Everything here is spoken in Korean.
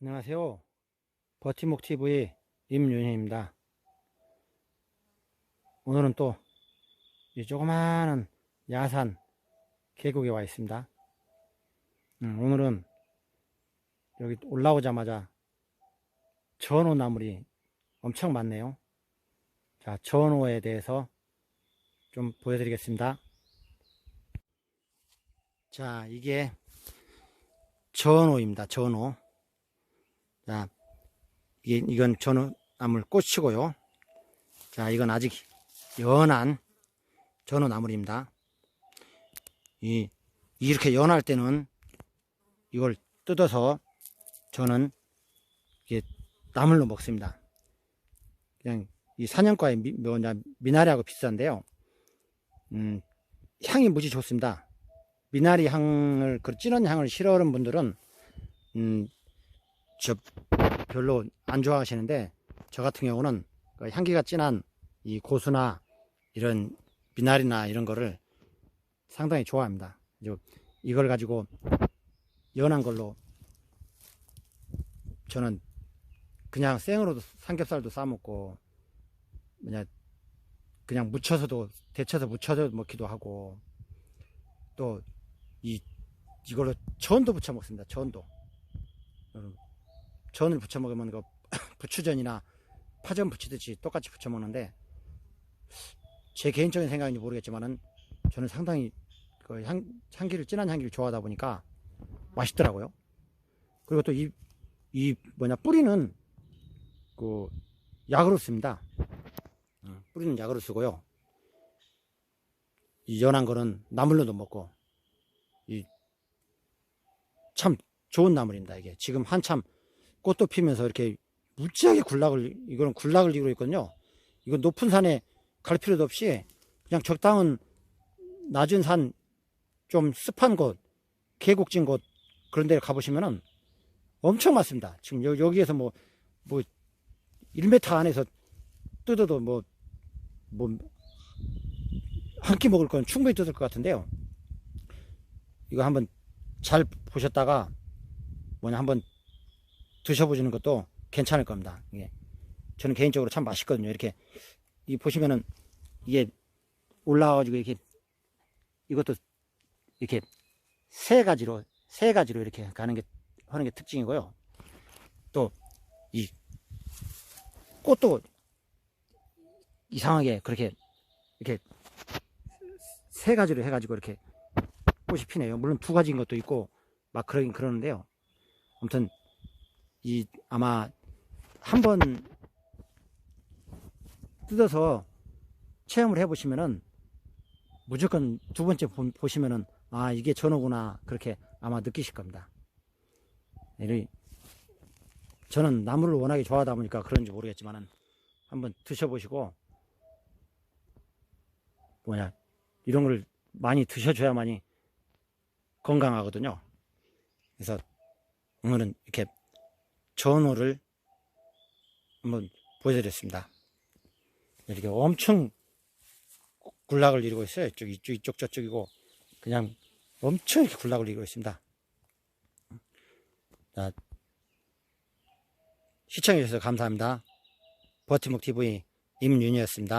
안녕하세요. 버티목 TV 임윤희입니다. 오늘은 또 이 조그마한 야산 계곡에 와 있습니다. 음, 오늘은 여기 올라오자마자 전어 나물이 엄청 많네요. 자, 전어에 대해서 좀 보여드리겠습니다. 자, 이게 전어입니다. 전어. 자, 이게, 이건 전어나물 꽃이고요. 자, 이건 아직 연한 전어나물입니다. 이, 이렇게 연할 때는 이걸 뜯어서 저는 이게 나물로 먹습니다. 그냥 이 사냥과의 미, 뭐냐, 미나리하고 비슷한데요. 음, 향이 무지 좋습니다. 미나리 향을, 그 진한 향을 싫어하는 분들은, 음, 저 별로 안 좋아하시는데 저 같은 경우는 그 향기가 진한 이 고수나 이런 미나리나 이런 거를 상당히 좋아합니다. 이걸 가지고 연한 걸로 저는 그냥 생으로도 삼겹살도 싸 먹고 그냥 그냥 무쳐서도 데쳐서 무쳐서 먹기도 하고 또 이 이걸로 전도 부쳐 먹습니다. 전도. 음, 전을 부쳐 먹으면 그 부추전이나 파전 부치듯이 똑같이 부쳐 먹는데 제 개인적인 생각인지 모르겠지만은 저는 상당히 그 향, 향기를 진한 향기를 좋아하다 보니까 맛있더라고요. 그리고 또 이 이 뭐냐 뿌리는 그 약으로 씁니다. 어, 뿌리는 약으로 쓰고요. 이 연한 거는 나물로도 먹고 이 참 좋은 나물입니다. 이게 지금 한참 꽃도 피면서 이렇게 무지하게 군락을 이거는 군락을 이루고 있거든요. 이건 높은 산에 갈 필요도 없이 그냥 적당한 낮은 산 좀 습한 곳, 계곡진 곳 그런 데 가보시면은 엄청 많습니다. 지금 여, 여기에서 뭐, 뭐, 1m 안에서 뜯어도 뭐, 뭐, 한 끼 먹을 건 충분히 뜯을 것 같은데요. 이거 한번 잘 보셨다가 뭐냐 한번 드셔보시는 것도 괜찮을 겁니다. 이게 저는 개인적으로 참 맛있거든요. 이렇게 이 보시면은 이게 올라와가지고 이렇게 이것도 이렇게 세 가지로 세 가지로 이렇게 가는 게 하는 게 특징이고요. 또 이 꽃도 이상하게 그렇게 이렇게 세 가지로 해가지고 이렇게 꽃이 피네요. 물론 두 가지인 것도 있고 막 그러긴 그러는데요. 아무튼 이 아마 한 번 뜯어서 체험을 해보시면은 무조건 두 번째 보- 보시면은 아 이게 전어구나 그렇게 아마 느끼실 겁니다. 이 저는 나물을 워낙에 좋아하다 보니까 그런지 모르겠지만은 한번 드셔보시고 뭐냐 이런 걸 많이 드셔줘야만이 건강하거든요. 그래서 오늘은 이렇게 전어를 한번 보여드렸습니다. 이렇게 엄청 군락을 이루고 있어요. 이쪽, 이쪽, 이쪽, 저쪽이고, 그냥 엄청 이렇게 군락을 이루고 있습니다. 자, 시청해주셔서 감사합니다. 버티목 TV 임윤이었습니다.